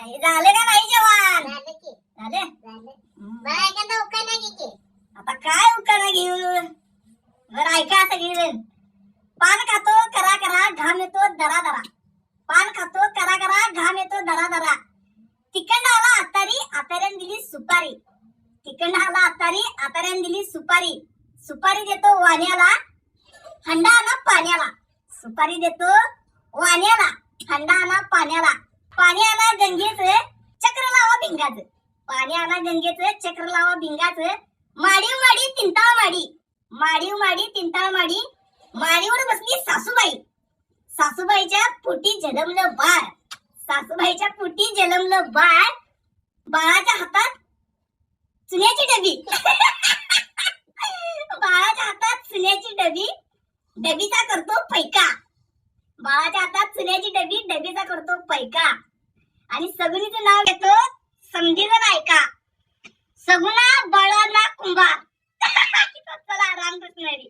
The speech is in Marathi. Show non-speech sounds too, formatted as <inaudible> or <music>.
झालं का नाही जेवण? झालं आता काय उकाना घेऊ? बरं ऐका सगळीजण पान खातो करा करा घाम येतो दरा दरा. पान खातो करा करा घाम येतो दरा दरा. तिकंड आला आतारी आताऱ्यान दिली सुपारी. तिकंड आला आतारी आताऱ्यान दिली सुपारी. सुपारी देतो वाण्याला. हंडा आला पाण्याला. सुपारी देतो वाण्याला. हंडा आला पाण्याला. पाणी आला गंगेचं चक्र लावा भिंगाच. पाणी आला गंगेच चक्र लावा भिंगाच. माडीव माडी तिंताळ माडी. माडीव माडी तिंताळ माडी. माडीवर बसली सासूबाई. सासूबाईच्या पोटी जन्मलं बाळ. सासूबाईच्या पोटी जलमलं बाळ बाळाच्या हातात चुन्याची डबी. <laughs> बाळाच्या हातात चुन्याची डबी. डबीचा करतो फैका बाळाच्या हातात चुन्याची डबी डबीचा करतो आणि सगळीचं नाव घेतो समधीर बायका सगुना बळना कुंभार. <laughs> रामकृष्ण हरी